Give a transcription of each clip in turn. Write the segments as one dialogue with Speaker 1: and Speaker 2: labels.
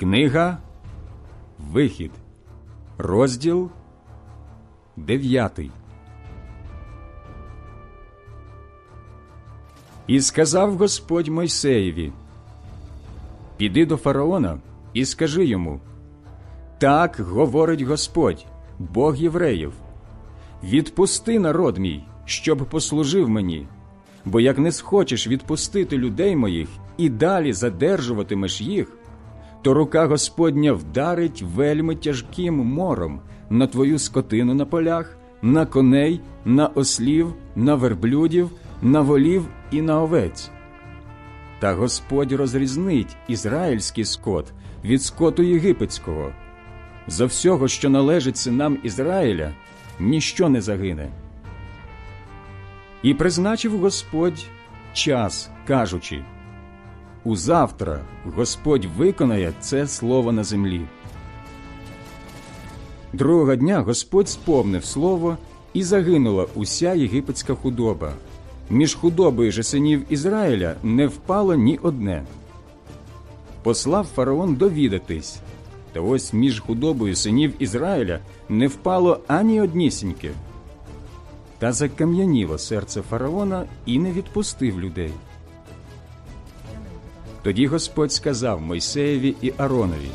Speaker 1: Книга Вихід, розділ 9. І сказав Господь Мойсеєві: Піди до фараона і скажи йому: Так говорить Господь, Бог євреїв. Відпусти народ мій, щоб послужив мені, бо як не схочеш відпустити людей моїх і далі задержуватимеш їх, то рука Господня вдарить вельми тяжким мором на твою скотину на полях, на коней, на ослів, на верблюдів, на волів і на овець. Та Господь розрізнить ізраїльський скот від скоту єгипетського. За всього, що належить синам Ізраїля, ніщо не загине. І призначив Господь час, кажучи Узавтра Господь виконає це слово на землі. Другого дня Господь сповнив слово, і загинула уся єгипетська худоба. Між худобою же синів Ізраїля не впало ні одне. Послав фараон довідатись, та ось між худобою синів Ізраїля не впало ані однісіньке. Та закам'яніло серце фараона і не відпустив людей. Тоді Господь сказав Мойсеєві і Аронові: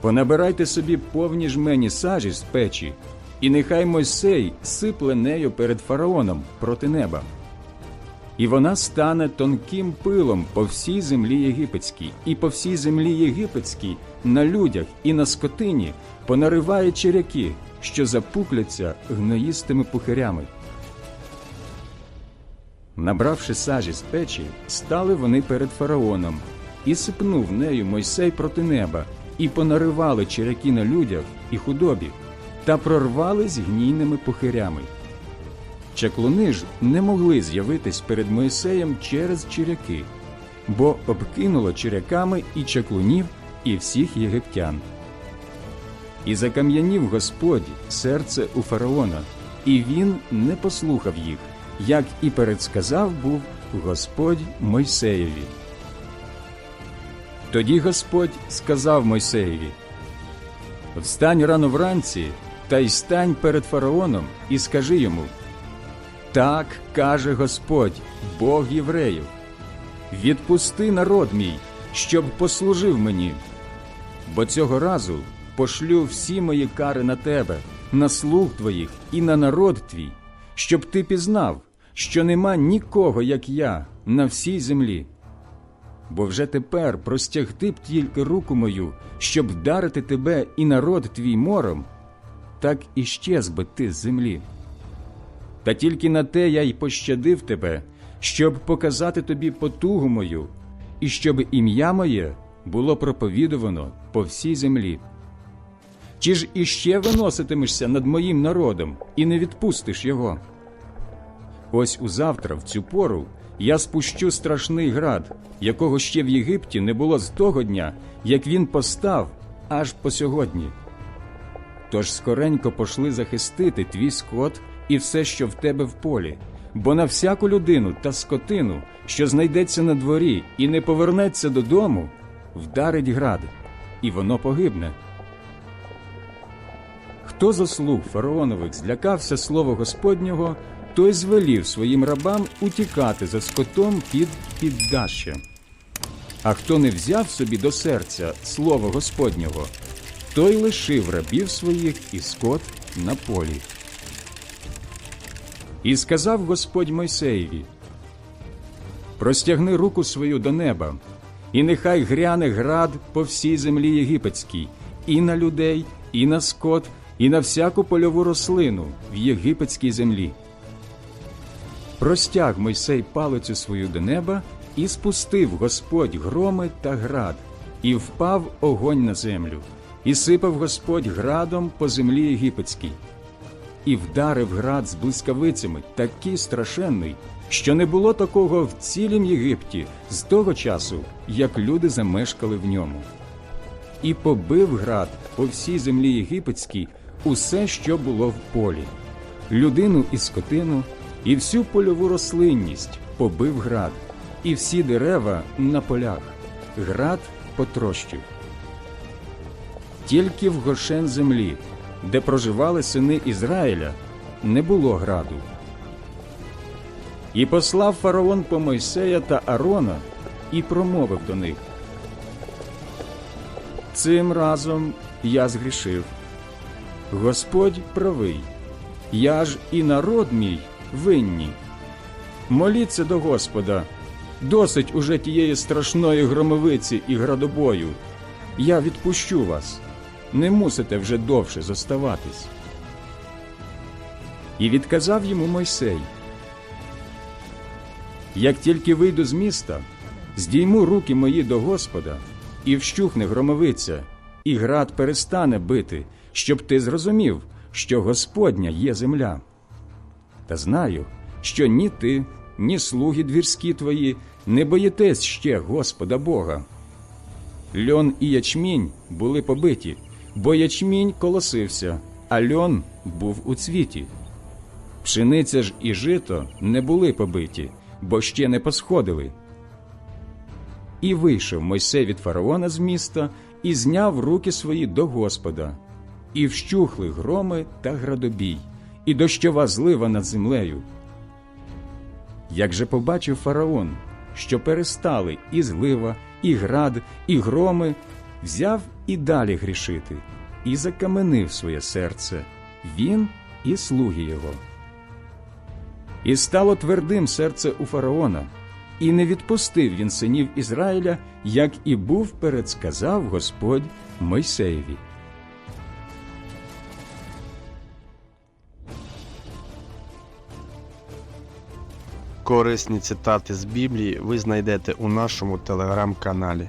Speaker 1: Понабирайте собі повні жмені сажі з печі, і нехай Мойсей сипле нею перед фараоном проти неба. І вона стане тонким пилом по всій землі єгипетській, і по всій землі єгипетській, на людях і на скотині понариває черяки, що запукляться гноїстими пухирями. Набравши сажі з печі, стали вони перед фараоном, і сипнув нею Мойсей проти неба, і понаривали черяки на людях і худобі, та прорвались гнійними пухирями. Чаклуни ж не могли з'явитись перед Моїсеєм через черяки, бо обкинуло черяками і чаклунів, і всіх єгиптян. І закам'янів Господь серце у фараона, і він не послухав їх, як і передсказав був Господь Мойсеєві. Тоді Господь сказав Мойсеєві: Встань рано вранці та й стань перед фараоном, і скажи йому. Так каже Господь, Бог євреїв. Відпусти народ мій, щоб послужив мені. Бо цього разу пошлю всі мої кари на тебе, на слуг твоїх і на народ твій, щоб ти пізнав, що нема нікого, як я, на всій землі. Бо вже тепер простягти б тільки руку мою, щоб вдарити тебе і народ твій мором, так і щез би ти з землі. Та тільки на те я й пощадив тебе, щоб показати тобі потугу мою, і щоб ім'я моє було проповідувано по всій землі. Чи ж іще виноситимешся над моїм народом і не відпустиш його? Ось узавтра, в цю пору, я спущу страшний град, якого ще в Єгипті не було з того дня, як він постав аж по сьогодні. Тож скоренько пошли захистити твій скот і все, що в тебе в полі, бо на всяку людину та скотину, що знайдеться на дворі і не повернеться додому, вдарить град, і воно погибне. Хто заслуг фараонових злякався слова Господнього, той звелів своїм рабам утікати за скотом під піддаща. А хто не взяв собі до серця слово Господнього, той лишив рабів своїх і скот на полі. І сказав Господь Мойсеєві: Простягни руку свою до неба, і нехай гряне град по всій землі єгипетській, і на людей, і на скот, і на всяку польову рослину в єгипетській землі. Простяг Мойсей палицю свою до неба, і спустив Господь громи та град, і впав огонь на землю, і сипав Господь градом по землі єгипетській і вдарив град з блискавицями такий страшенний, що не було такого в цілім Єгипті з того часу, як люди замешкали в ньому. І побив град по всій землі єгипетській усе, що було в полі, людину і скотину, і всю польову рослинність побив град, і всі дерева на полях. Град потрощив. Тільки в Гошен землі, де проживали сини Ізраїля, не було граду. І послав фараон по Мойсея та Арона і промовив до них. Цим разом я згрішив. Господь правий, я ж і народ мій винні. Моліться до Господа, досить уже тієї страшної громовиці і градобою. Я відпущу вас, не мусите вже довше зоставатись. І відказав йому Мойсей. Як тільки вийду з міста, здійму руки мої до Господа, і вщухне громовиця, і град перестане бити, щоб ти зрозумів, що Господня є земля. Та знаю, що ні ти, ні слуги двірські твої не боїтесь ще Господа Бога. Льон і ячмінь були побиті, бо ячмінь колосився, а льон був у цвіті. Пшениця ж і жито не були побиті, бо ще не посходили. І вийшов Мойсей від фараона з міста і зняв руки свої до Господа, і вщухли громи та градобій, і дощова злива над землею. Як же побачив фараон, що перестали і злива, і град, і громи, взяв і далі грішити, і закаменив своє серце, він і слуги його. І стало твердим серце у фараона, і не відпустив він синів Ізраїля, як і був передсказав Господь Мойсеєві.
Speaker 2: Корисні цитати з Біблії ви знайдете у нашому телеграм-каналі.